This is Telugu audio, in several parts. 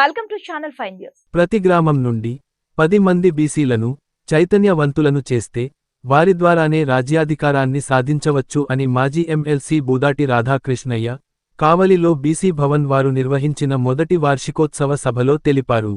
Welcome to channel five news ప్రతి గ్రామం నుండి పది మంది బీసీలను చైతన్యవంతులను చేస్తే వారి ద్వారానే రాజ్యాధికారాన్ని సాధించవచ్చు అని మాజీ ఎమ్మెల్సీ బూదాటి రాధాకృష్ణయ్య కావలిలో బీసీ భవన్ వారు నిర్వహించిన మొదటి వార్షికోత్సవ సభలో తెలిపారు.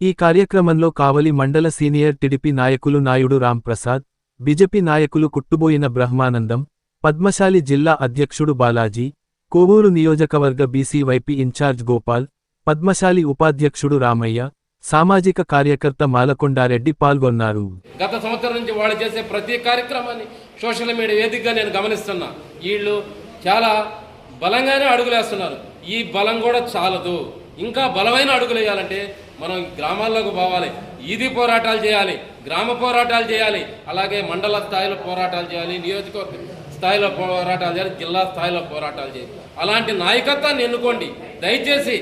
ఈ కార్యక్రమంలో కావలి మండల సీనియర్ టిడిపి నాయకులు నాయుడు రాంప్రసాద్ బీజేపీ నాయకులు కుట్టుబోయిన బ్రహ్మానందం పద్మశాలి జిల్లా అధ్యక్షుడు బాలాజీ కోవూరు నియోజకవర్గ BC YP incharge Gopal Padmasali ఉపాధ్యక్షుడు రామయ్య సామాజిక కార్యకర్త మాలకొండారెడ్డి పాల్గొన్నారు. గత సంవత్సరం నుంచి వాళ్ళు చేసే ప్రతి కార్యక్రమాన్ని సోషల్ మీడియా వేదికగా నేను గమనిస్తున్నా. వీళ్ళు చాలా బలంగానే అడుగులేస్తున్నారు. ఈ బలం కూడా చాలదు. ఇంకా బలమైన అడుగులు వేయాలంటే మనం గ్రామాల్లోకి పోవాలి. ఈది పోరాటాలు చేయాలి గ్రామ పోరాటాలు చేయాలి అలాగే మండల స్థాయిలో పోరాటాలు చేయాలి నియోజకవర్గ స్థాయిలో పోరాటాలు చేయాలి జిల్లా స్థాయిలో పోరాటాలు చేయాలి. అలాంటి నాయకత్వాన్ని ఎన్నుకోండి. దయచేసి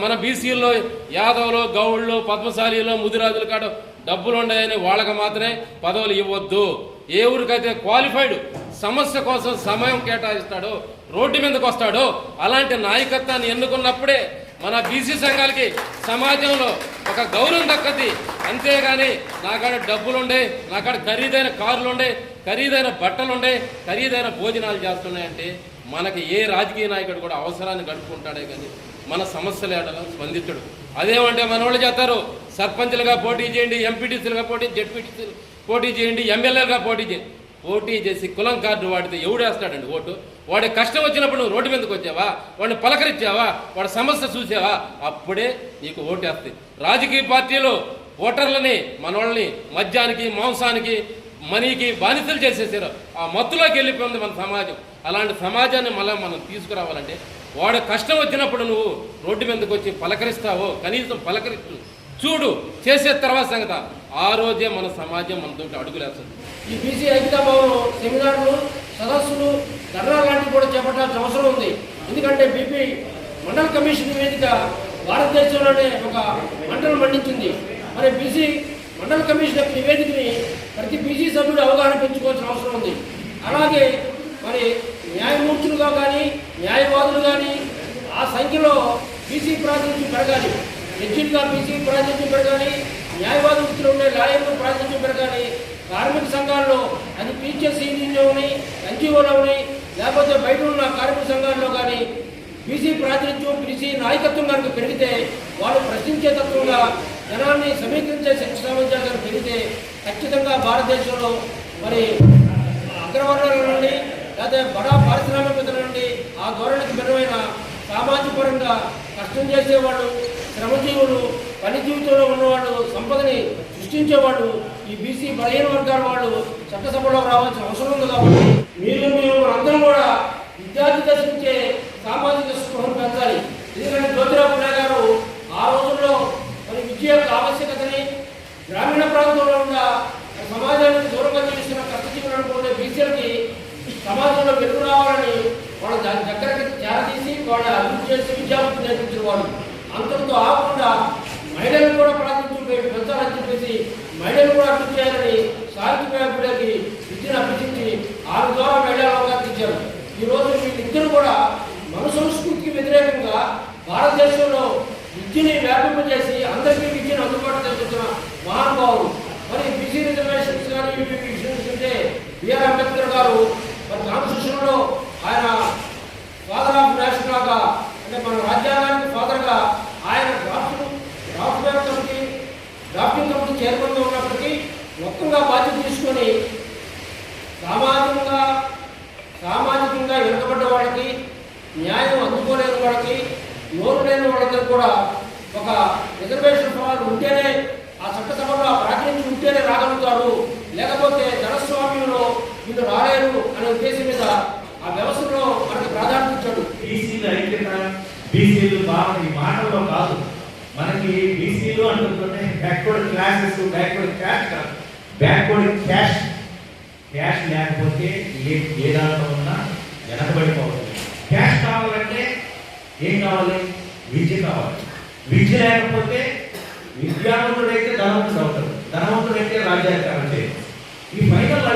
మన బీసీల్లో యాదవులు గౌళ్ళు పద్మశాలిలో ముదిరాజులు కాడ డబ్బులు ఉన్నాయని వాళ్ళకి మాత్రమే పదవులు ఇవ్వద్దు. ఏ ఊరికైతే క్వాలిఫైడ్ సమస్య కోసం సమయం కేటాయిస్తాడో రోడ్డు మీదకి వస్తాడో అలాంటి నాయకత్వాన్ని ఎన్నుకున్నప్పుడే మన బీసీ సంఘాలకి సమాజంలో ఒక గౌరవం దక్కది అంతేగాని నాకాడ డబ్బులుండే నాకాడ ఖరీదైన కార్లుండే ఖరీదైన బట్టలుండే ఖరీదైన భోజనాలు చేస్తున్నాయంటే మనకి ఏ రాజకీయ నాయకుడు కూడా అవసరాన్ని గడుపుకుంటాడే కానీ మన సమస్యల ఏడలో స్పందించడు. అదేమంటే మన వాళ్ళు చేస్తారు? సర్పంచ్లుగా పోటీ చేయండి ఎంపీటీసీలుగా పోటీ జెడ్పీటీసీలు పోటీ చేయండి ఎమ్మెల్యేలుగా పోటీ చేయండి. పోటీ చేసి కులం కార్డు వాడితే ఎవడేస్తాడండి ఓటు? వాడి కష్టం వచ్చినప్పుడు నువ్వు రోడ్డు మీదకి వచ్చావా? వాడిని పలకరించావా? వాడి సమస్య చూసావా? అప్పుడే నీకు ఓటేస్తాయి రాజకీయ పార్టీలు ఓటర్లని మన వాళ్ళని మద్యానికి మాంసానికి మనీకి బానిసలు చేసేసారు. ఆ మత్తులోకి వెళ్ళిపోయింది మన సమాజం. అలాంటి సమాజాన్ని మళ్ళీ మనం తీసుకురావాలంటే వాడు కష్టం వచ్చినప్పుడు నువ్వు రోడ్డు మీదకి వచ్చి పలకరిస్తావో కనీసం పలకరి చూడు చేసే తర్వాత సంగత. ఆ రోజే మన సమాజం మనతో అడుగులేస్తుంది ఈ బీసీ ఐక్యతా సెమినార్లు సదస్సులు ధర్నా లాంటివి కూడా చేపట్టాల్సిన అవసరం ఉంది. ఎందుకంటే బీపీ మండల కమిషన్ వేదిక భారతదేశంలోనే ఒక మండలం మండించింది. మరి బీసీ మండల కమిషన్ యొక్క నివేదికని ప్రతి బీసీ సభ్యుడు అవగాహన పెంచుకోవాల్సిన అవసరం ఉంది. అలాగే మరి న్యాయమూర్తులుగా కానీ న్యాయవాదులు కానీ ఆ సంఖ్యలో బీసీ ప్రాతినిధ్యం పెరగాలి. జడ్జిలుగా బీసీ ప్రాతినిధ్యం పెరగాలి న్యాయవాద వృత్తిలో ఉండే లాయర్లు ప్రాతినిధ్యం పెరగాలి కార్మిక సంఘాల్లో అది టీచర్స్ యూనియన్లోని ఎన్జిఓలోని లేకపోతే బయట ఉన్న కార్మిక సంఘాల్లో కానీ బీసీ ప్రాతినిధ్యం బీసీ నాయకత్వం కనుక పెరిగితే వాళ్ళు ప్రశ్నించే తత్వంగా జనాన్ని సమీకరించే శక్తి సామర్థ్యాలు పెరిగితే ఖచ్చితంగా భారతదేశంలో మరి లేదా బడా పారిశ్రామిక నుండి ఆ ధోరణికి భిన్నమైన సామాజిక పరంగా కష్టం చేసేవాడు శ్రమజీవులు పని జీవితంలో ఉన్నవాళ్ళు సంపదని సృష్టించేవాళ్ళు ఈ బీసీ బలహీన వర్గాల వాళ్ళు చట్టసభలో రావాల్సిన అవసరం ఉంది కాబట్టి మీరు మేము అందరం కూడా విద్యార్థి దశ నుంచే సామాజిక స్పృహను పెంచాలి. ఎందుకంటే జ్యోతిరావు పులే గారు ఆ రోజుల్లో మరి విద్య యొక్క ఆవశ్యకతని గ్రామీణ ప్రాంతంలో ఉన్న సమాజానికి వెలుగు రావాలని వాళ్ళ దాని దగ్గరికి చేరదీసి వాళ్ళ అభివృద్ధి చేసి విద్యార్థులు నేర్పించిన వాళ్ళు. అంతటితో ఆగకుండా మహిళలు కూడా ప్రాతినిధ్యం పెంచాలని చెప్పేసి మహిళలు కూడా అభివృద్ధి చేయాలని సాహిత్య విద్యను అభ్యసించి ఆరు ద్వారా మహిళా అవగాహన ఇచ్చారు. ఈ రోజు వీళ్ళిద్దరు కూడా మన సంస్కృతికి వ్యతిరేకంగా భారతదేశంలో విద్యని వ్యాపింపజేసి అందరికీ విద్యను అందుబాటు చేస్తున్న మహానుభావులు. మరి బీసీ రిజర్వేషన్స్ కానీ వీటి విషయం చూస్తే బిఆర్ అంబేద్కర్ గారు మన కాన్స్టిట్యూషన్లో ఆయన ఫాదర్ ఆఫ్ నేషన్ లాగా అంటే మన రాజ్యాంగానికి ఫాదర్గా ఆయన draft draft back committee drafting committee చైర్మన్గా ఉన్నప్పటికీ మొత్తంగా బాధ్యత తీసుకొని సామాజికంగా సామాజికంగా వెనుకబడ్డ వాళ్ళకి న్యాయం అందుకోలేని వాళ్ళకి నోరు లేని వాళ్ళందరూ కూడా ఒక రిజర్వేషన్ ఫలాలు ఉంటేనే ఆ చట్టసభలో ఆ ప్రాతినిధ్యం ఉంటేనే రాగలుగుతారు. లేకపోతే ధనస్వామ్యంలో వీళ్ళు రాలేరు అనే ఉద్దేశం మీద ఆ వ్యవస్థలో మనకి ప్రాధాన్యత ఇచ్చాడు. బీసీలు ఐక్యత బీసీలు బాగా ఈ మాటల్లో కాదు. మనకి బీసీలు అంటుంటే బ్యాక్వర్డ్ క్లాసెస్ బ్యాక్వర్డ్ క్యాష్ కాదు. బ్యాక్వర్డ్ క్యాష్ క్యాష్ లేకపోతే ఏ ఏ దాంట్లో ఉన్నా వెనకబడిపోతుంది క్యాష్ కావాలంటే ఏం కావాలి? విద్య కావాలి. విద్య లేకపోతే విద్యావంతుడైతే ధనవంతుడు అవుతాడు. ధనవంతుడైతే రాజ్యాధికారం చేయదు ఈ ఫైనల్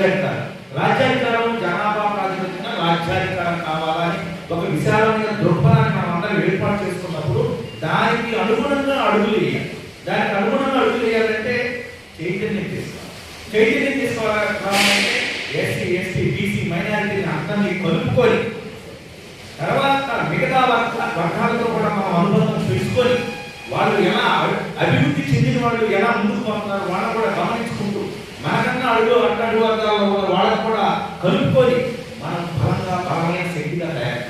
రాజ్యాధికారం. రాజ్యాధికారం జనాభా ప్రాతిపదికన రాజ్యాధికారం కావాలని ఒక విశాలమైన దృక్పథాన్ని మనం అందరం ఏర్పాటు చేసుకున్నప్పుడు దానికి అనుగుణంగా అడుగులు వేయాలి. దానికి అనుగుణంగా అడుగులు వేయాలంటే చైతన్యం చేసుకోవాలి. చైతన్యం చేసుకోవాలంటే ఎస్సీ ఎస్సీ బీసీ మైనారిటీని అందరినీ కలుపుకొని తర్వాత మిగతా వర్గ వర్గాలతో కూడా మనం అనుబంధం తెలుసుకొని వాళ్ళు ఎలా అభివృద్ధి చెందిన వాళ్ళు ఎలా ముందుకు పోతున్నారు వాళ్ళని కూడా గమనించుకుంటూ మన అన్నాడు అడ్డ అడుగు వాళ్ళకు కూడా కలుపుకొని మనం బలంగా బలమైన శక్తిగా తయారు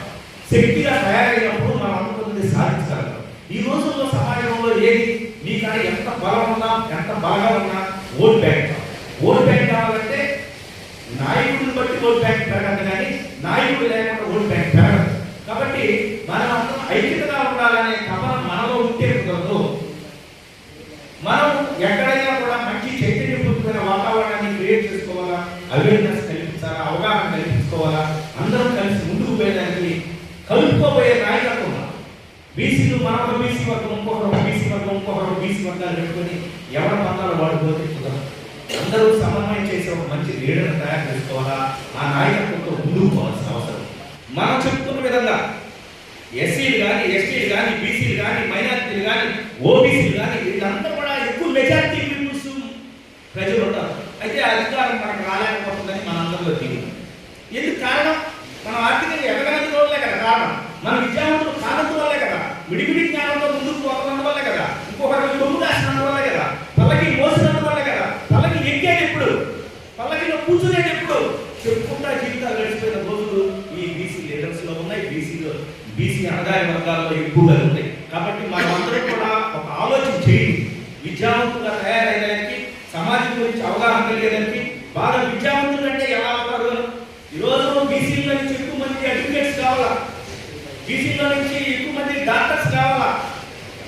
శక్తిగా తయారైన మనం అనుకున్నది సాధించగలం ఈ రోజుల్లో సమాజంలో ఏది మీ కానీ ఎంత బలం ఉన్నా ఎంత బాగా ఉన్నా ఓట్ బ్యాంక్ ఓట్ బ్యాంక్ కావాలంటే నాయకుడిని బట్టి ఓట్ బ్యాంక్ పెరగదు కానీ నాయకుడు లేకుండా ఓట్ బ్యాంక్ పెరగదు కాబట్టి మనం అందరం ఐక్యతగా ఉండాలనే తపన మనలో ఉంటే కుదరదు మనం ఎక్కడైనా కూడా మంచి చైతన్యపూరితమైన వాతావరణాన్ని క్రియేట్ చేసుకోవాలా అవేర్నెస్ కల్పించాలా అవగాహన కల్పించుకోవాలా అందరం కలిసి ముందుకు పోయేదానికి కలుపుకోబోయే నాయకత్వం బీసీలు మనొక బీసీ వర్గం ఇంకొకరు బీసీ వర్గం ఇంకొకరు బీసీ వర్గాలు పెట్టుకొని ఎవరి బంధాలు వాడుకోతే కుదరదు అందరూ సమన్వయం చేసే ఒక మంచి లీడర్ని తయారు చేసుకోవాలా? ఆ నాయకత్వంతో ముందుకు పోవాల్సిన అవసరం. మనం చెప్తున్న విధంగా ఎస్సీలు కానీ ఎస్టీలు కానీ బీసీలు కానీ మైనారిటీలు కానీ ఓబీసీలు కానీ వీళ్ళందరూ కూడా ఎక్కువ మెజారిటీ పీపుల్స్ ప్రజలు ఉంటారు. అయితే అధికారం మనకు రాలేకపోతుందని మనందరిలో తీరు ఎందుకు కారణం? మనం ఆర్థికంగా ఎదగనందు వల్లే కదా కారణం. మన విద్యావంతులు కానందు వల్లే కదా. విడివిడి జ్ఞానంతో ముందుకు పోతున్నందు వల్లే కదా. ఇంకొకరికి కొమ్ము దాచినందు వల్లే కదా. పల్లకి మోసినందు వల్లే కదా. పల్లకి ఎక్కేది ఎప్పుడు? పల్లకిలో కూర్చునేది ఎప్పుడు? చెప్పుకుంటా జీవితాలు గడిచిపోయిన రోజులు ఈ బీసీ లీడర్స్లో ఉన్నాయి. బీసీలో బీసీ అణగారి వర్గాల్లో ఎక్కువగా ఉన్నాయి. కాబట్టి మనమందరం కూడా ఒక ఆలోచన చేయండి. విద్యావంతులుగా తయారయ్యేదానికి సమాజం గురించి అవగాహన కలిగేదానికి బాగా విద్యావంతులు అంటే ఎలా అవుతారు ఈ రోజు బీసీలో నుంచి ఎక్కువ మంది అడ్వకేట్స్ కావాలా? బీసీలో నుంచి ఎక్కువ మంది డాక్టర్స్ కావాలా?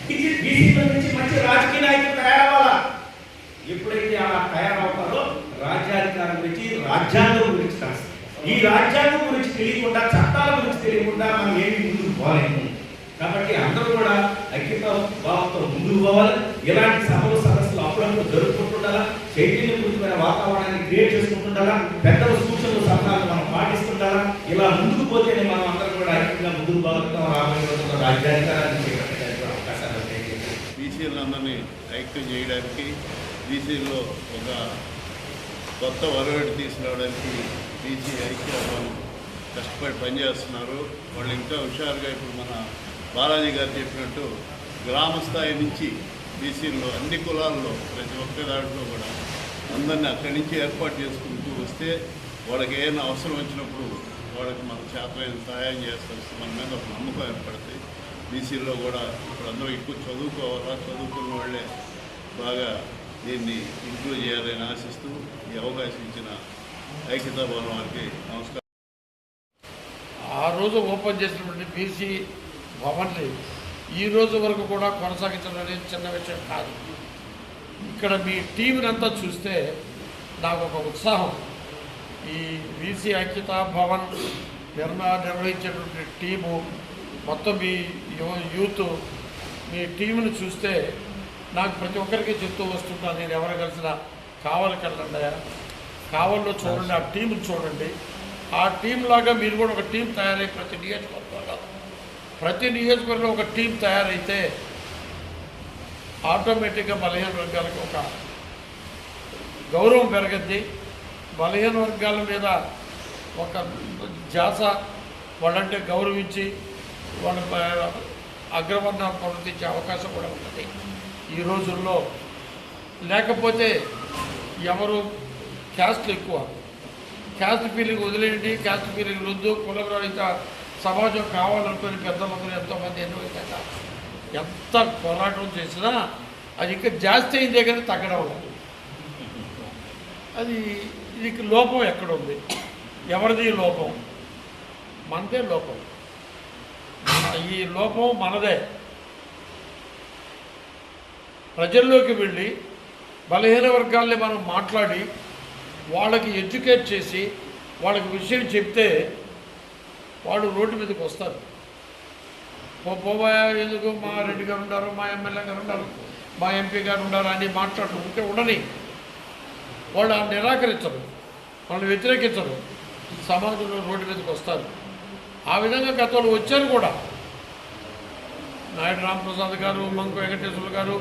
బీసీలో నుంచి మంచి రాజకీయ నాయకులు తయారవ్వాలా? ఎప్పుడైతే అలా తయారవుతారో రాజ్యాధికారం గురించి రాజ్యాంగం గురించి తెలుసు ఈ రాజ్యాంగం గురించి తెలియకుండా చట్టాల గురించి తెలియకుండా మనం ఏమి ముందుకు పోలేము. కాబట్టి అందరూ కూడా ఐక్యత భావంతో ముందుకు పోవాలి. ఇలాంటి సభలు సదస్సులు అప్పుడప్పుడు జరుపుకుంటుండాలా? చైతన్యపూరితమైన వాతావరణాన్ని క్రియేట్ చేసుకుంటుండాలా? పెద్దల సూచనలు సలహాలు ఇలా ముందుకు పోతేనే మనం అందరం కూడా ఐక్యంగా ముందుకు బాగుతాం రాబోయే రోజుల్లో రాజ్యాధికారాన్ని చేపట్టడానికి అవకాశాలు ఉంటాయి. బీసీలందరినీ ఐక్యం చేయడానికి బీసీలో ఒక కొత్త వరవేడి తీసుకురావడానికి బీసీ ఐక్య వాళ్ళు కష్టపడి పనిచేస్తున్నారు. వాళ్ళు ఇంకా హుషారుగా ఇప్పుడు మన బాలాజీ గారు చెప్పినట్టు గ్రామ స్థాయి నుంచి బీసీల్లో అన్ని కులాల్లో ప్రతి ఒక్క దాంట్లో కూడా అందరినీ అక్కడి నుంచి ఏర్పాటు చేసుకుంటూ వస్తే వాళ్ళకి ఏమైనా అవసరం వచ్చినప్పుడు వాళ్ళకి మన చేతమైన సహాయం చేస్తారు మన మీద ఒక నమ్మకం ఏర్పడుతుంది బీసీలో కూడా ఇప్పుడు అందరూ ఎక్కువ చదువుకోవాలా? చదువుకున్న వాళ్ళే బాగా దీన్ని ఇంక్లూడ్ చేయాలని ఆశిస్తూ ఈ అవకాశం ఇచ్చిన ఐక్యతా భవన్ వారికి నమస్కారం. ఆ రోజు ఓపెన్ చేసినటువంటి బీసీ భవన్ని ఈ రోజు వరకు కూడా కొనసాగించడం అనేది చిన్న విషయం కాదు. ఇక్కడ మీ టీంని అంతా చూస్తే నాకు ఒక ఉత్సాహం. ఈ వీసీ అంకితా భవన్ నిర్మా నిర్వహించేటువంటి టీము మొత్తం మీ యూత్ మీ టీంని చూస్తే నాకు ప్రతి ఒక్కరికి చెప్తూ వస్తుంటా నేను ఎవరు కలిసినా కావాలి వెళ్ళండి కావాలో చూడండి ఆ టీంని చూడండి. ఆ టీం లాగా మీరు కూడా ఒక టీం తయారై ప్రతి నియోజకవర్గంలో ప్రతి నియోజకవర్గంలో ఒక టీం తయారైతే ఆటోమేటిక్గా బలహీన వర్గాలకు ఒక గౌరవం పెరగద్ది. బలహీన వర్గాల మీద ఒక జాస వాళ్ళంటే గౌరవించి వాళ్ళ ప- అగ్రవర్ణాలు ప్రవర్తించే అవకాశం కూడా ఉంటుంది ఈ రోజుల్లో లేకపోతే ఎవరు క్యాస్ట్ ఎక్కువ. క్యాస్ట్ ఫీలింగ్ వదిలేయండి క్యాస్ట్ ఫీలింగ్ వద్దు కులరహిత సమాజం కావాలనుకుని పెద్దలందరూ ఎంతోమంది ఎన్నో ఎంత పోరాటం చేసినా అది ఇంకా జాస్తి అయిందే కానీ తగ్గడం అది దీనికి లోపం ఎక్కడ ఉంది ఎవరిది లోపం? మనదే లోపం. ఈ లోపం మనదే. ప్రజల్లోకి వెళ్ళి బలహీన వర్గాల్ని మనం మాట్లాడి వాళ్ళకి ఎడ్యుకేట్ చేసి వాళ్ళకి విషయం చెప్తే వాళ్ళు రోడ్డు మీదకి వస్తారు. పోబోయా ఎందుకు మా రెడ్డి గారు ఉన్నారు మా ఎమ్మెల్యే గారు ఉన్నారు మా ఎంపీ గారు ఉన్నారు అని మాట్లాడుతుంటే ఉండని వాళ్ళు ఆ నిరాకరించరు. వాళ్ళు వ్యతిరేకించరు. సమాజంలో రోడ్డు మీదకి వస్తారు. ఆ విధంగా గతంలో వచ్చారు కూడా. నాయుడు రామప్రసాద్ గారు మంకు వెంకటేశ్వర గారు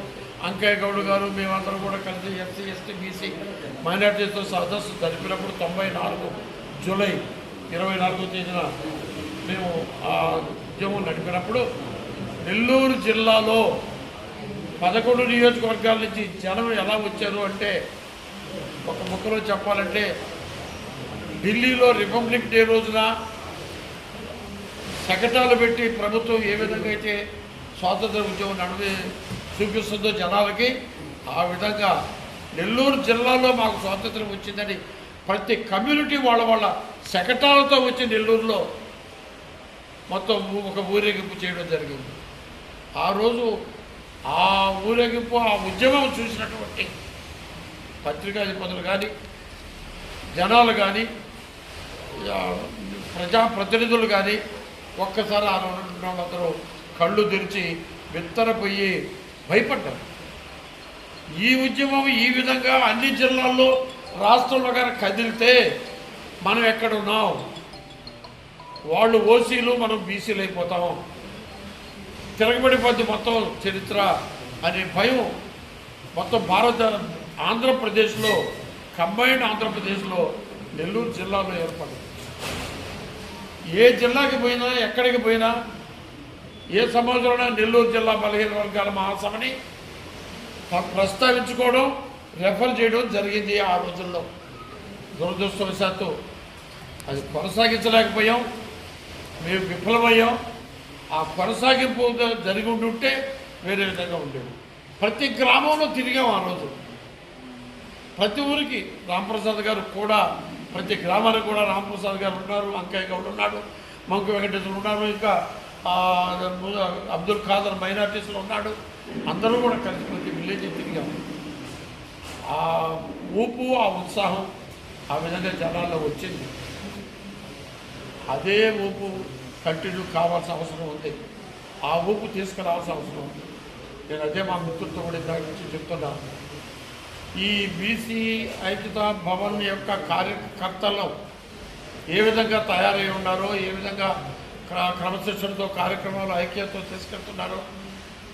అంకయ్య గౌడ్ గారు మేమందరం కూడా కలిసి ఎస్సీ ఎస్టీ బీసీ మైనార్టీతో సదస్సు జరిపినప్పుడు తొంభై నాలుగు జూలై ఇరవై నాలుగో తేదీన మేము ఆ ఉద్యమం నడిపినప్పుడు నెల్లూరు జిల్లాలో పదకొండు నియోజకవర్గాల నుంచి జనం ఎలా వచ్చారు అంటే ఒక ముక్కలో చెప్పాలంటే ఢిల్లీలో రిపబ్లిక్ డే రోజున శకటాలు పెట్టి ప్రభుత్వం ఏ విధంగా అయితే స్వాతంత్ర ఉద్యమం నడిపి చూపిస్తుందో జనాలకి ఆ విధంగా నెల్లూరు జిల్లాలో మాకు స్వాతంత్రం వచ్చిందని ప్రతి కమ్యూనిటీ వాళ్ళ వాళ్ళ శకటాలతో వచ్చి నెల్లూరులో మొత్తం ఒక ఊరేగింపు చేయడం జరిగింది. ఆ రోజు ఆ ఊరేగింపు ఆ ఉద్యమం చూసినటువంటి పత్రికాధిపతులు కానీ జనాలు కానీ ప్రజాప్రతినిధులు కానీ ఒక్కసారి ఆ రెండు వాళ్ళందరూ కళ్ళు తెరిచి విత్తరపోయి భయపడ్డారు. ఈ ఉద్యమం ఈ విధంగా అన్ని జిల్లాల్లో రాష్ట్రంలో కనుక కదిలితే మనం ఎక్కడున్నాం వాళ్ళు ఓసీలు మనం బీసీలు అయిపోతాం. తిరగబడిపోద్ది మొత్తం చరిత్ర అనే భయం మొత్తం భారత ఆంధ్రప్రదేశ్లో కంబైన్డ్ ఆంధ్రప్రదేశ్లో నెల్లూరు జిల్లాలో ఏర్పడింది. ఏ జిల్లాకి పోయినా ఎక్కడికి పోయినా ఏ సమాజంలో నెల్లూరు జిల్లా బలహీన వర్గాల మహాసభని ప్రస్తావించుకోవడం రెఫర్ చేయడం జరిగింది ఆ రోజుల్లో. దురదృష్టవశాత్తు అది కొనసాగించలేకపోయాం. మేము విఫలమయ్యాం. ఆ కొనసాగింపు జరిగి ఉంటుంటే వేరే విధంగా ఉండేది. ప్రతి గ్రామంలో తిరిగాం ఆ రోజు. ప్రతి ఊరికి రాంప్రసాద్ గారు కూడా ప్రతి గ్రామానికి కూడా రాంప్రసాద్ గారు ఉన్నారు అంకయ్య గౌడ్ ఉన్నాడు మంకు వెంకటేశ్వరు ఉన్నారు ఇంకా అబ్దుల్ ఖాదర్ మైనార్టీస్లో ఉన్నాడు. అందరూ కూడా కలిసి ప్రతి విలేజ్ తిరిగాము ఆ ఊపు ఆ ఉత్సాహం ఆ విధంగా జనాల్లో వచ్చింది. అదే ఊపు కంటిన్యూ కావాల్సిన అవసరం ఉంది. ఆ ఊపు తీసుకురావాల్సిన అవసరం ఉంది. నేను అదే మా మిత్రులతో కూడా ఇందాక నుంచి చెప్తున్నాను ఈ బీసీ ఐక్యతా భవన్ యొక్క కార్యకర్తలు ఏ విధంగా తయారై ఉన్నారో ఏ విధంగా క్ర- క్రమశిక్షణతో కార్యక్రమాలు ఐక్యతతో తీసుకెళ్తున్నారో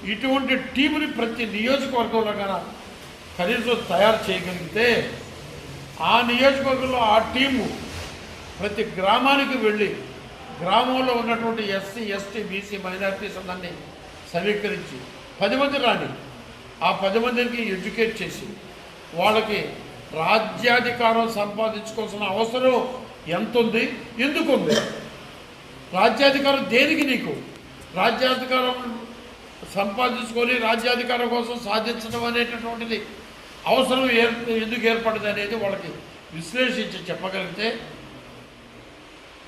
ఇటువంటి టీముని ప్రతి నియోజకవర్గంలో కనుక కనీసం తయారు చేయగలిగితే ఆ నియోజకవర్గంలో ఆ టీము ప్రతి గ్రామానికి వెళ్ళి గ్రామంలో ఉన్నటువంటి ఎస్సీ ఎస్టీ బీసీ మైనారిటీస్ అందరినీ సమీకరించి పది మంది రాని ఆ పది మందికి ఎడ్యుకేట్ చేసి వాళ్ళకి రాజ్యాధికారం సంపాదించుకోవాల్సిన అవసరం ఎంత ఉంది ఎందుకు ఉంది రాజ్యాధికారం దేనికి నీకు? రాజ్యాధికారం సంపాదించుకొని రాజ్యాధికారం కోసం సాధించడం అనేటటువంటిది అవసరం ఏర్ ఎందుకు ఏర్పడింది అనేది వాళ్ళకి విశ్లేషించి చెప్పగలిగితే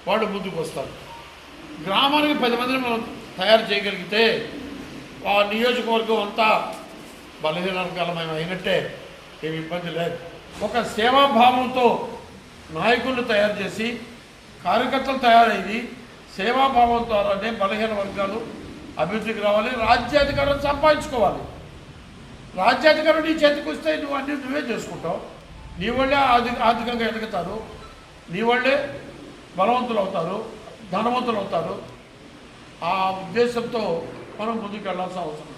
వాళ్ళు ముందుకు వస్తారు గ్రామానికి పది మందిని మనం తయారు చేయగలిగితే ఆ నియోజకవర్గం అంతా బలహీనకలమయం అయినట్టే. ఏమి ఇబ్బంది లేదు. ఒక సేవాభావంతో నాయకులను తయారు చేసి కార్యకర్తలు తయారైంది సేవాభావం ద్వారానే బలహీన వర్గాలు అభివృద్ధికి రావాలి రాజ్యాధికారం సంపాదించుకోవాలి. రాజ్యాధికారం నీ చేతికి వస్తే నువ్వు అన్ని నువ్వే చేసుకుంటావు. నీ వాళ్ళే ఆర్థిక ఆర్థికంగా ఎదుగుతారు. నీ వాళ్ళే బలవంతులు అవుతారు ధనవంతులు అవుతారు. ఆ ఉద్దేశంతో మనం ముందుకు వెళ్ళాల్సిన అవసరం